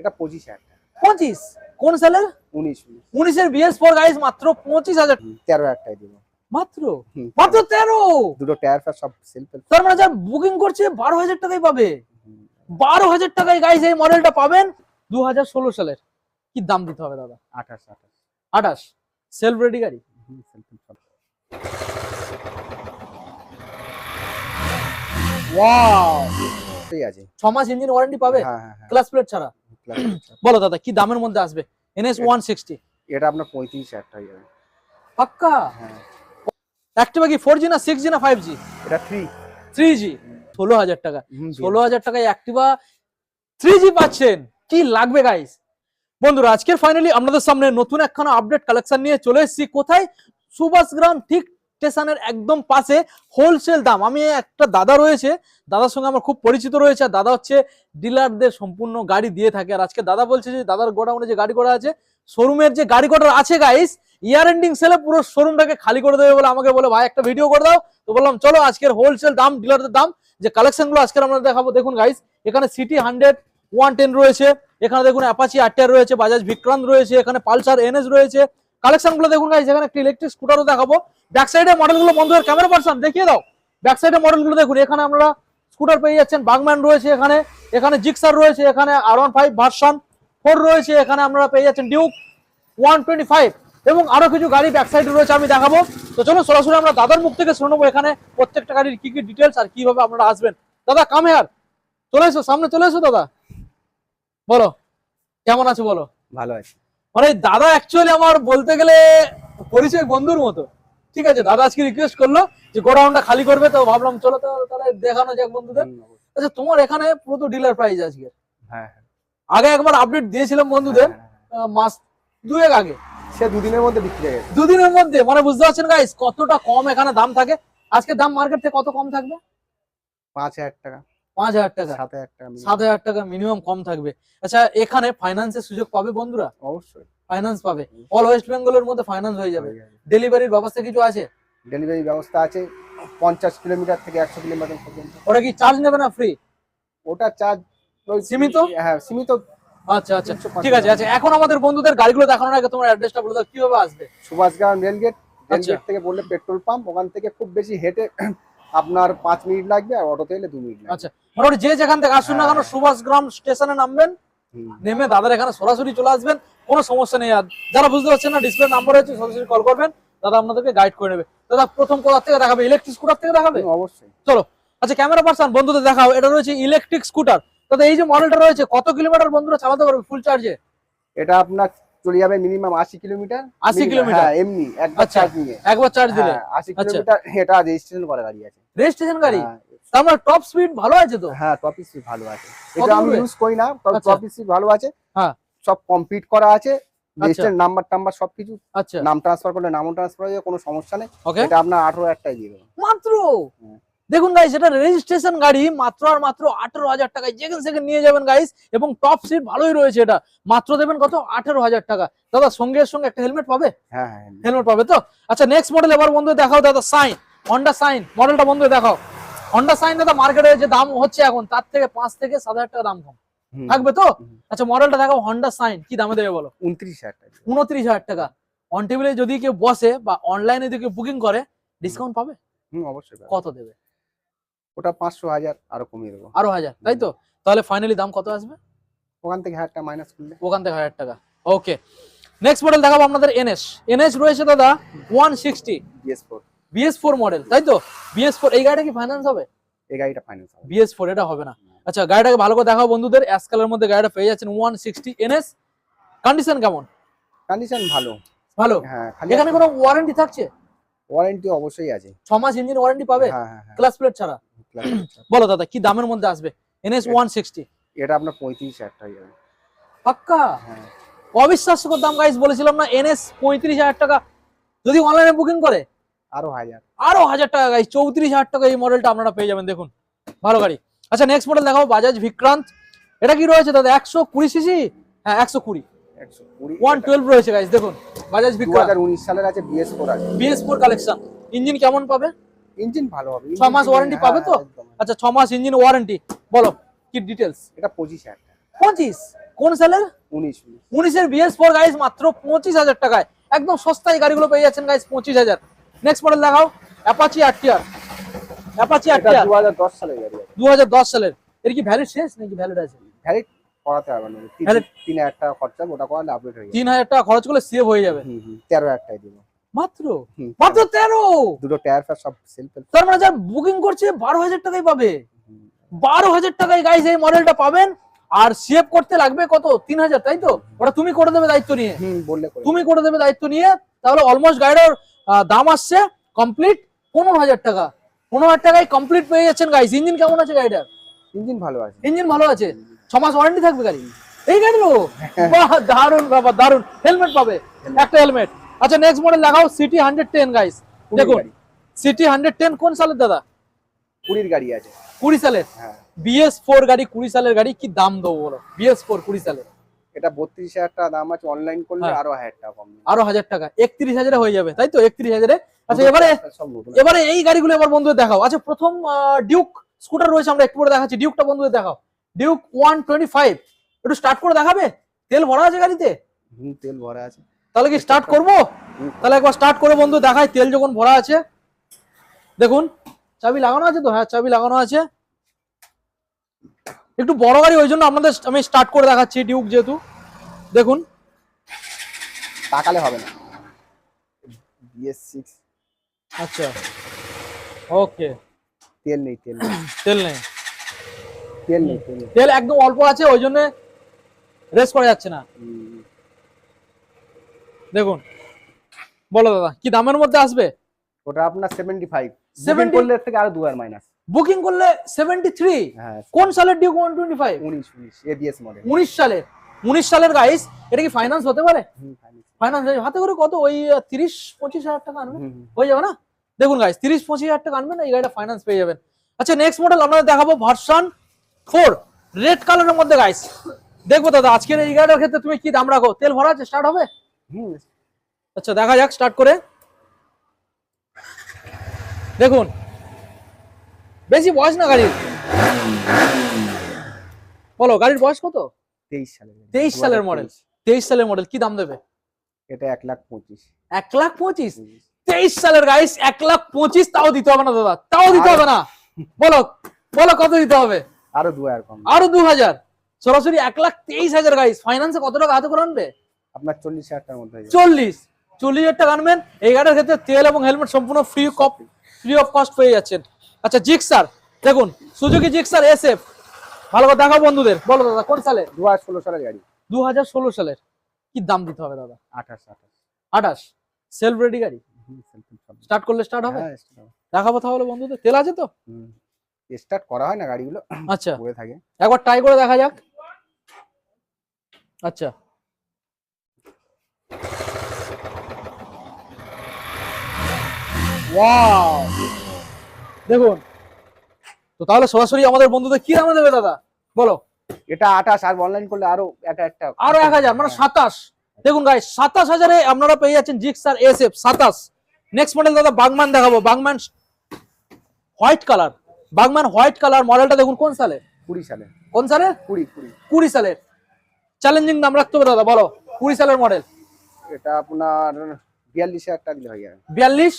এটা পঁচিশ হাজার টাকা। পঁচিশ? কোন সালের উনিশ উনিশ। উনিশের বিএস ফোর গাইস মাত্র পঁচিশ হাজার তেরো হাজার টাকায় দেবো। মাত্র? মাত্র তেরো। দুটো টায়ার ফার সব সেলফ তার মানে যারা বুকিং করছে বারো হাজার টাকাই পাবে। বারো হাজার টাকায় গাইস এই মডেলটা পাবেন দু হাজার ষোলো সালের। কি দাম দিতে হবে দাদা? আঠাশ আঠাশ। আঠাশ। সেলফ রেডি গাড়ি। ওয়াও সেই আছে। ছ মাস ইঞ্জিন ওয়ারেন্টি পাবে? হ্যাঁ হ্যাঁ হ্যাঁ। ক্লাস প্লেট ছাড়া। class আছে। বলো দাদা কি দামের মধ্যে আসবে? এনএস ওয়ান সিক্সটি এটা আপনার পঁয়ত্রিশ হাজার টাকা যাবে। পাক্কা? অ্যাক্টিভা কি ফোর জি না সিক্স জি না ফাইভ জি এটা থ্রি থ্রি জি ষোলো হাজার টাকা। ষোলো হাজার টাকায় অ্যাক্টিভা থ্রি জি পাচ্ছেন। কি লাগবে গাইস বন্ধুরা আজকের ফাইনালি আপনাদের সামনে নতুন একখানা আপডেট কালেকশন নিয়ে চলে এসেছি। কোথায়? সুভাষগ্রাম ঠিক স্টেশনের একদম পাশে হোলসেল দাম। আমি একটা দাদা রয়েছে, দাদার সঙ্গে আমার খুব পরিচিত রয়েছে, আর দাদা হচ্ছে ডিলারদের সম্পূর্ণ গাড়ি দিয়ে থাকে। আর আজকে দাদা বলছে যে, দাদার গোডাউনে যে গাড়ি করা আছে, শোরুমের যে গাড়ি কটার আছে গাইস ইয়ার এন্ডিং সেলে পুরো শোরুমটাকে খালি করে দেবে বলে আমাকে বলে, ভাই, একটা ভিডিও করে দাও। তো বললাম, চলো, আজকের হোলসেল দাম, ডিলারদের দাম, যে কালেকশনগুলো আজকে আমরা দেখাবো, দেখুন গাইস এখানে সিটি হান্ড্রেড ওয়ান টেন রয়েছে, এখানে দেখুন অ্যাপাচি আরটিআর রয়েছে বাজাজ বিক্রান্ত রয়েছে, এখানে পালসার এনএস রয়েছে কালেকশনগুলো দেখুন গাইস এখানে একটা ইলেকট্রিক স্কুটারও দেখাবো। ব্যাক সাইডে মডেলগুলো বন্ধুদের ক্যামেরা পার্সন দেখিয়ে দাও। ব্যাক সাইডে মডেলগুলো দেখুন, এখানে আমরা স্কুটার পেয়ে যাচ্ছেন। বাগম্যান রয়েছে এখানে এখানে জিক্সার রয়েছে, এখানে R one five version four রয়েছে, এখানে আপনারা পেয়ে যাচ্ছেন ডিউক ওয়ান টোয়েন্টি ফাইভ এবং আরও কিছু গাড়ি ব্যাক সাইডে রয়েছে, আমি দেখাবো। তো চলো সরাসরি আমরা দাদার মুখ থেকে শুনে নেব এখানে প্রত্যেকটা গাড়ির কি কি ডিটেলস আর কীভাবে আপনারা আসবেন। দাদা কাম হেয়ার চলে এসো, সামনে চলে এসো দাদা। বলো, কেমন আছো বলো? ভালো আছে। মানে দাদা অ্যাকচুয়ালি আমার বলতে গেলে পরিচয় বন্ধুর মতো। ঠিক আছে দাদা আজকে রিকোয়েস্ট করল যে গোডাউনটা খালি করবে তো ভাবলাম চলো তো তাহলে দেখানো যাক বন্ধুদের। আচ্ছা তোমার এখানে পুরো তো ডিলার প্রাইস আজকে হ্যাঁ হ্যাঁ। আগে একবার আপডেট দিয়েছিলাম বন্ধুদের হ্যাঁ, হ্যাঁ। আহ, মাস দুয়েক আগে। সে দুদিনের মধ্যে বিক্রি হয়ে গেছে। দুদিনের মধ্যে মানে বুঝতে পারছেন গাইস কতটা কম এখানে দাম থাকে? আজকে দাম মার্কেট থেকে কত কম থাকবে? পাঁচ হাজার টাকা। পাঁচ হাজার টাকা। সাত হাজার টাকা সাত হাজার টাকা মিনিমাম কম থাকবে। আচ্ছা এখানে ফাইন্যান্সের সুযোগ পাবে বন্ধুরা? অবশ্যই। ফাইন্যান্স পাবে। অল ওয়েস্ট বেঙ্গলের মধ্যে ফাইন্যান্স হয়ে যাবে। ডেলিভারির ব্যবস্থা কিছু আছে? ডেলিভারি ব্যবস্থা আছে পঞ্চাশ কিলোমিটার থেকে একশো কিলোমিটার পর্যন্ত। ওরা কি চার্জ নেবে না ফ্রি ওটা চার্জ সীমিত? হ্যাঁ সীমিত। আচ্ছা আচ্ছা। ঠিক আছে আচ্ছা। এখন আমাদের বন্ধুদের গাড়িগুলো দেখানোর আগে তোমার অ্যাড্রেসটা বলে দাও কীভাবে আসবে? সুভাষগ্রাম রেলগেট আচ্ছা। রেলগেট থেকে বললে পেট্রোল পাম্প ওখান থেকে খুব বেশি হেঁটে আপনার পাঁচ মিনিট লাগবে আর অটোতে এলে দু মিনিট আচ্ছা। মোটামুটি যে যেখান থেকে আসুন না কেন হ্যাঁ। সুভাষগ্রাম স্টেশনে নামবেন নেমে দাদার এখানে সরাসরি চলে আসবেন কোনো সমস্যা নেই। আর যারা বুঝতে পারছেন না ডিসপ্লে নাম্বার হচ্ছে সরাসরি কল করবেন দাদা আপনাদেরকে গাইড করে নেবে। দাদা প্রথম কোথার থেকে দেখাবে? ইলেকট্রিক স্কুটার থেকে দেখাবে? অবশ্যই। চলো আচ্ছা ক্যামেরা পার্সন বন্ধুদের দেখাও। এটা রয়েছে ইলেকট্রিক স্কুটার দাদা এই যে মডেলটা রয়েছে কত কিলোমিটার বন্ধুরা চালাতে পারবে ফুল চার্জে এটা আপনার চলে যাবে মিনিমাম আশি কিলোমিটার। 80 Minimum, kilometre? হ্যাঁ এমনি একবার আচ্ছা। চার্জ নিয়ে। একবার চার্জ দিলে। হ্যাঁ আশি আচ্ছা। কিলোমিটার এটা রেজিস্ট্রেশন করা গাড়ি আছে। রেজিস্ট্রেশন গাড়ি? তার মানে টপ স্পিড ভালো আছে তো? হ্যাঁ টপ স্পিড ভালো আছে। এটা আমি ইউজ করি না আচ্ছা। টপ স্পিড ভালো আছে। হ্যাঁ। সব কমপ্লিট করা আছে। নাম্বার টাম্বার সবকিছু। আচ্ছা। নাম ট্রান্সফার করলে নামও ট্রান্সফার হয়ে কোনো সমস্যা নেই। এটা আপনার আঠারো দিয়ে দেবো। মাত্র? দেখুন গাইস এটা রেজিস্ট্রেশন গাড়ি মাত্র আর মাত্র আঠারো হাজার টাকায় যেখান সেখানে নিয়ে যাবেন গাইস এবং টপ সিট ভালোই রয়েছে এটা। মাত্র দেবেন কত? আঠারো হাজার টাকা। দাদা সঙ্গে সঙ্গে একটা হেলমেট পাবে? হ্যাঁ হ্যাঁ হেলমেট পাবে তো? আচ্ছা নেক্সট মডেল এবার বন্ধু দেখাও দাদা সাইন হন্ডা সাইন মডেলটা বন্ধু দেখাও। হন্ডা সাইন দাদা মার্কেটে যে দাম হচ্ছে এখন তার থেকে পাঁচ থেকে সাত হাজার টাকা দাম কম। থাকবে তো? আচ্ছা মডেলটা দেখাও হন্ডা সাইন কি দামে দেবে বলো? উনত্রিশ হাজার টাকা। উনত্রিশ হাজার টাকা। অন টেবিলে যদি কেউ বসে বা অনলাইনে যদি কেউ বুকিং করে ডিসকাউন্ট পাবে? হুম অবশ্যই কত দেবে? ওটা পাঁচশো হাজার আরও কমিয়ে দেবো। আরও হাজার তাই তো? তাহলে ফাইনালি দাম কত আসবে? ওখান থেকে হাজার টাকা মাইনাস করলে ওখান থেকে হাজার টাকা। ওকে নেক্সট মডেল দেখাবো আপনাদের এনএস এনএস রয়েছে দাদা one sixty BS four BS four model তাই তো? বিএস ফোর এই গাড়িটা কি ফাইন্যান্স হবে? এই গাড়িটা ফাইন্যান্স হবে। বিএস ফোর এটা হবে না। আচ্ছা গাড়িটাকে ভালো করে দেখাও বন্ধুদের অ্যাশ কালার মধ্যে গাড়িটা পেয়ে যাচ্ছেন ওয়ান সিক্সটি এনএস কন্ডিশন কেমন? কন্ডিশন ভালো। ভালো? হ্যাঁ এখানে কোনো ওয়ারেন্টি থাকছে? ওয়ারেন্টি অবশ্যই আছে। ছ মাস ইঞ্জিন ওয়ারেন্টি পাবে? হ্যাঁ হ্যাঁ হ্যাঁ। ক্লাস প্লেট ছাড়া। বলো দাদা কি দামের মধ্যে আসবে? এনএস ওয়ান সিক্সটি এটা আপনার পঁয়ত্রিশ হাজার টাকা। যাবে পাক্কা? হ্যাঁ। অবিশ্বাস্যকর দাম গাইস বলেছিলাম না এনএস পঁয়ত্রিশ হাজার টাকা। যদি অনলাইনে বুকিং করে আরও হাজার। আরও হাজার টাকা গাইস চৌত্রিশ হাজার টাকা এই মডেলটা আপনারা পেয়ে যাবেন দেখুন। ভালো গাড়ি। আচ্ছা নেক্সট মডেল দেখাবো বাজাজ বিক্রান্ত এটা কি রয়েছে দাদা? একশো কুড়ি সিসি হ্যাঁ একশো কুড়ি। ওয়ান টুয়েলভ রয়েছে গাইস দেখুন বাজাজ বিক্রান্ত উনিশ সালের আছে বিএস ফোর আছে। বিএস ফোর কালেকশন ইঞ্জিন কেমন পাবে? ইঞ্জিন ভালো হবে। ছ মাস warranty পাবে তো? আচ্ছা ছ মাস ইঞ্জিন ওয়ারেন্টি বলো কি ডিটেলস এটা পঁচিশ হাজার পঁচিশ? কোন সালের? উনিশ উনিশ। উনিশের বিএস ফোর গাইস মাত্র পঁচিশ হাজার টাকায়। একদম সস্তায় গাড়িগুলো পেয়ে যাচ্ছেন গাইস পঁচিশ হাজার। নেক্সট মডেল দেখাও অ্যাপাচি আরটিআর অ্যাপাচি আরটিআর দু হাজার দশ সালের গাড়ি আছে। দু হাজার দশ সালের। এর কি ভ্যালিড শেষ নাকি ভ্যালিড আছে? ভ্যালিড করাতে হবে না। তিন- Valid- তিন হাজার টাকা খরচা ওটা করালে আপডেট হয়ে যাবে। তিন হাজার টাকা খরচ করলে সেভ হয়ে যাবে। হুম, হুম, তেরো হাজার টাকা দিব। মাত্র? মাত্র তেরো? দুটো টায়ার ফ্যার সব সেলফ তার মানে যার বুকিং করছে বারো হাজার টাকাই পাবে। বারো হাজার টাকায় গাইস এই মডেলটা পাবেন। আর সেভ করতে লাগবে কত? তিন হাজার তাই তো? ওটা তুমি করে দেবে দায়িত্ব নিয়ে। বললে তুমি করে দেবে দায়িত্ব নিয়ে তাহলে অলমোস্ট গাড়িটার আহ, দাম আসছে কমপ্লিট পনেরো হাজার টাকা। পনেরো হাজার টাকায় কমপ্লিট পেয়ে যাচ্ছেন গাইস ইঞ্জিন কেমন আছে গাড়িটার? ইঞ্জিন ভালো আছে। ইঞ্জিন ভালো আছে। ছ মাস ওয়ারেন্টি থাকবে গাড়ি। এই গাড়িরও বাহ দারুণ বাবা দারুণ হেলমেট পাবে একটা হেলমেট আচ্ছা নেক্সট মডেল লাগাও সিটি হান্ড্রেড টেন গাইস দেখুন সিটি হান্ড্রেড টেন কোন সালের দাদা? কুড়ির গাড়ি আছে। কুড়ি সালের। হ্যাঁ। বিএস ফোর গাড়ি কুড়ি সালের গাড়ি কি দাম দেবো বলো? বিএস ফোর কুড়ি সালের এটা বত্রিশ হাজার টাকা দাম আছে অনলাইন করলে হ্যাঁ। আরও হাজার টাকা কম। আরও হাজার টাকা। একত্রিশ হাজারে হয়ে যাবে তাই তো? একত্রিশ হাজারে। আচ্ছা এবারে এবারে এই গাড়িগুলো এবার বন্ধুদের দেখাও। আচ্ছা প্রথম ডিউক স্কুটার রয়েছে আমরা একটু পরে দেখাচ্ছি। ডিউকটা বন্ধুদের দেখাও। ডিউক ওয়ান টোয়েন্টি ফাইভ একটু স্টার্ট করে দেখাবে? তেল ভরা আছে গাড়িতে? হুম, তেল ভরা আছে। তাহলে কি স্টার্ট করব। তাহলে একবার স্টার্ট করে বন্ধু দেখাই তেল যখন ভরা আছে। দেখুন চাবি লাগানো আছে তো? হ্যাঁ চাবি লাগানো আছে। একটু বড় গাড়ি ওই জন্য আপনাদের আমি স্টার্ট করে দেখাচ্ছি ডিউক যেহেতু। দেখুন। তাকালে হবে না। বিএস সিক্স আচ্ছা। ওকে তেল নেই তেল নেই। তেল নেই। তেল নেই তেল নেই। তেল একদম অল্প আছে ওই জন্য রেস করা যাচ্ছে না। দেখুন। বলো দাদা কি দামের মধ্যে আসবে? ওটা আপনার সেভেন্টি ফাইভ 70 করলে থেকে আরও দু হাজার মাইনাস বুকিং করলে সেভেন্টি থ্রি হ্যাঁ কোন সালের ডিউক ওয়ান টোয়েন্টি ফাইভ উনিশ উনিশ এবিএস মডেল উনিশ সালের। উনিশ সালের গাইস এটা কি ফাইন্যান্স হতে পারে? ফাইন্যান্স হাতে করে কত? ওই আহ, তিরিশ পঁচিশ হাজার টাকা আনবেন হয়ে যাবে না? দেখুন গাইস তিরিশ পঁচিশ হাজার টাকা আনবেন এই গাড়িটা ফাইন্যান্স পেয়ে যাবেন। আচ্ছা নেক্সট মডেল আপনাদের দেখাবো ভার্সন ফোর রেড কালারের মধ্যে গাইস দেখব দাদা আজকের এই গাড়িটার ক্ষেত্রে তুমি কি দাম রাখো? তেল ভরা আছে? স্টার্ট হবে? আচ্ছা দেখা যাক স্টার্ট করে। দেখুন বেশি বয়স না গাড়ির? বলো গাড়ির বয়স কত? তেইশ সালের তেইশ সালের মডেল তেইশ। সালের মডেল কি দাম দেবে? এটা এক লাখ পঁচিশ। এক লাখ পঁচিশ? তেইশ সালের গাইস এক লাখ পঁচিশ তাও দিতে হবে না দাদা। তাও দিতে হবে না। বলো বলো কত দিতে হবে? আরও দু হাজার কম। আরও দু হাজার? সরাসরি এক লাখ তেইশ হাজার গাইস ফাইন্যান্সে কত টাকা হাতে করে আনবে? আপনার চল্লিশ হাজার টাকার মধ্যে চল্লিশ। চল্লিশ হাজার টাকা আনবেন। এই গাড়ির ক্ষেত্রে তেল এবং হেলমেট সম্পূর্ণ ফ্রি কপ ফ্রি অফ কস্ট পেয়ে যাচ্ছেন। আচ্ছা জিক্সার। দেখুন সুজুকি জিক্সার এসএফ। ভালো করে দেখাও বন্ধুদের। বলো দাদা কোন সালে? দু হাজার ষোলো সালের গাড়ি। দু হাজার ষোলো সালের। কি দাম দিতে হবে দাদা? আঠাশ আঠাশ। আঠাশ। সেলফ রেডি গাড়ি। স্টার্ট করলে স্টার্ট হবে? হ্যাঁ, হবে। দেখাবো তাহলে বন্ধুদের। তেল আছে তো? হুম। স্টার্ট করা হয় না গাড়িগুলো। আচ্ছা। করে থাকে। একবার ট্রাই করে দেখা যাক। আচ্ছা। Wow! দেখুন। তো তাহলে সরাসরি আমাদের বন্ধুদের কি দামে দেবে দাদা? বলো। এটা আঠাশ আর অনলাইন করলে আরও এক একটা আরও এক হাজার মানে হ্যাঁ। সাতাশ। দেখুন গাই সাতাশ হাজারে আপনারা পেয়ে যাচ্ছেন জিক্সার এস এফ সাতাশ। নেক্সট মডেল দাদা বাগম্যান দেখাবো। বাগম্যান হোয়াইট কালার বাগম্যান হোয়াইট কালার মডেলটা দেখুন কোন সালে? কুড়ি সালে। কোন সালে? কুড়ি কুড়ি। কুড়ি সালের চ্যালেঞ্জিং নাম রাখতে হবে দাদা বলো। কুড়ি সালের মডেল এটা আপনার বিয়াল্লিশ হাজার টাকা দিলে হয়ে যাবে। বিয়াল্লিশ?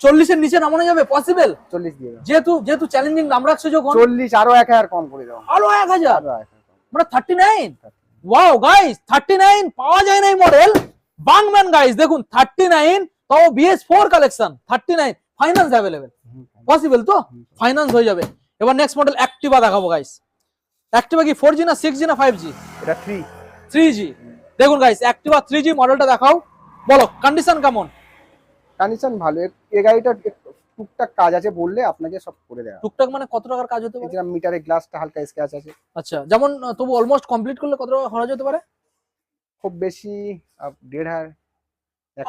চল্লিশের নিচে নামানো যাবে? পসিবল চল্লিশ দিয়ে যেহেতু যেহেতু চ্যালেঞ্জিং নাম রাখছে যখন। চল্লিশ আরও এক হাজার কম করে দাও। আরও এক হাজার। মানে thirty nine wow guys thirty nine পাওয়া যায় না এই মডেল বাংম্যান গাইস দেখুন থার্টি নাইন তাও BS four collection thirty nine finance available possible তো। ফাইন্যান্স হয়ে যাবে। এবার নেক্সট মডেল অ্যাক্টিভা দেখাবো গাইস অ্যাক্টিভা কি ফোর জি না সিক্স জি না ফাইভ জি এটা থ্রি থ্রি জি দেখুন গাইস অ্যাক্টিভা থ্রি জি মডেলটা দেখাও। বলো কন্ডিশন কেমন? কন্ডিশন ভালো। এ- এ গাড়িটা টুকটাক কাজ আছে বললে আপনাকে সব করে দেওয়া টুকটাক মানে কত টাকার কাজ হতে পারে? যেরকম মিটারের গ্লাসটা হালকা স্ক্র্যাচ আছে। আচ্ছা যেমন তবু অলমোস্ট কমপ্লিট করলে কত টাকা খরচ হতে পারে? খুব বেশি দেড় হাজার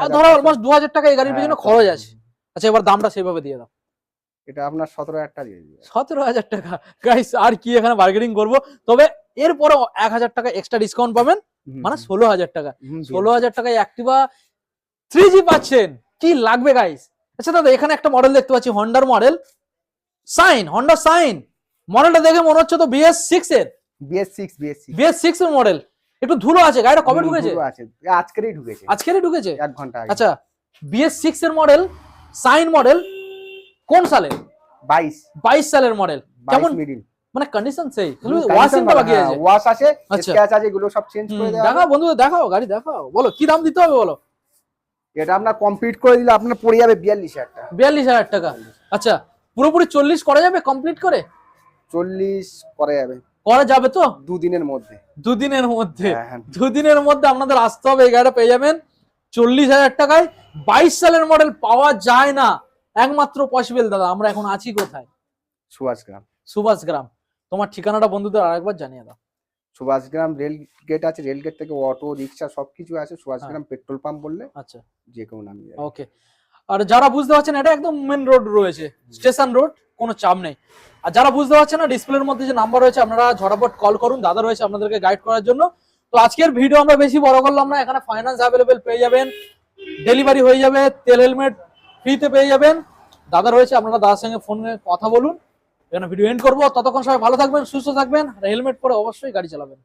ধরো অলমোস্ট দু হাজার টাকা এই গাড়ির হ্যাঁ, পিছনে খরচ আছে। আচ্ছা এবার দামটা সেইভাবে দিয়ে দাও। এটা আপনার সতেরো হাজার টাকা দিয়ে দিবে। সতেরো হাজার টাকা। গাইস আর কি এখানে বার্গেনিং করব? তবে এরপরে এক হাজার টাকা এক্সট্রা ডিসকাউন্ট পাবেন। মানে ষোলো হাজার টাকা। ষোলো হাজার টাকায় অ্যাক্টিভা থ্রি জি পাচ্ছেন। কি লাগবে গাইস আচ্ছা দাদা এখানে একটা মডেল দেখতে পাচ্ছি হন্ডার মডেল সাইন হন্ডা সাইন মডেলটা দেখে মনে হচ্ছে তো বিএস সিক্স এর। BS six BS six BS six এর মডেল একটু ধুলো আছে গাড়িটা কবে ঢুকেছে? আজকেরই ঢুকেছে। আজকেরই ঢুকেছে? এক ঘণ্টা আচ্ছা বিএস সিক্স এর মডেল সাইন মডেল কোন সালে বাইশ। বাইশ সালের মডেল কেমন? মিডিল মানে কন্ডিশন সেই। ওয়াশিংটা বাকি আছে। ওয়াশ আছে। স্ক্র্যাচ আছে এগুলো সব চেঞ্জ করে দেওয়া দেখাও বন্ধুদের দেখাও গাড়ি দেখাও। বলো কি দাম দিতে হবে বলো। এটা আপনার কমপ্লিট করে দিলে আপনার পড়ে যাবে বিয়াল্লিশ হাজার টাকা। বিয়াল্লিশ হাজার টাকা। আচ্ছা পুরোপুরি চল্লিশ করা যাবে কমপ্লিট করে? চল্লিশ করা যাবে। করা যাবে তো? দুদিনের মধ্যে। দুদিনের মধ্যে। হ্যাঁ, হ্যাঁ। দুদিনের মধ্যে আপনাদের আসতে হবে এই গাড়িটা পেয়ে যাবেন। চল্লিশ হাজার টাকায় বাইশ সালের মডেল পাওয়া যায় না। একমাত্র পসিবল দাদা আমরা এখন আছি কোথায়? সুভাষ গ্রাম সুভাষ গ্রাম তোমার ঠিকানাটা বন্ধুদের আরেকবার জানিয়ে দাও। সুভাষ গ্রাম রেল গেট আছে রেল গেট থেকে অটো রিক্সা সবকিছু আছে হ্যাঁ। পেট্রোল পাম্প বললে আচ্ছা। যে কেউ নামিয়ে ওকে। আর যারা বুঝতে পারছেন এটা একদম মেন রোড রয়েছে স্টেশন রোড কোনো চাপ নেই। আর যারা বুঝতে পারছেন না ডিসপ্লের মধ্যে যে নাম্বার রয়েছে আপনারা ঝটাপট কল করুন দাদা রয়েছে আপনাদেরকে গাইড করার জন্য। তো আজকের ভিডিও আমরা বেশি বড় করলাম না এখানে ফাইন্যান্স অ্যাভেলেবেল পেয়ে যাবেন ডেলিভারি হয়ে যাবে তেল হেলমেট ফ্রিতে পেয়ে যাবেন। দাদা রয়েছে আপনারা দাদার সঙ্গে ফোনে কথা বলুন। এখানে ভিডিও এন্ড করব। ততক্ষণ সবাই ভালো থাকবেন, সুস্থ থাকবেন, আর হেলমেট পরে অবশ্যই গাড়ি চালাবেন।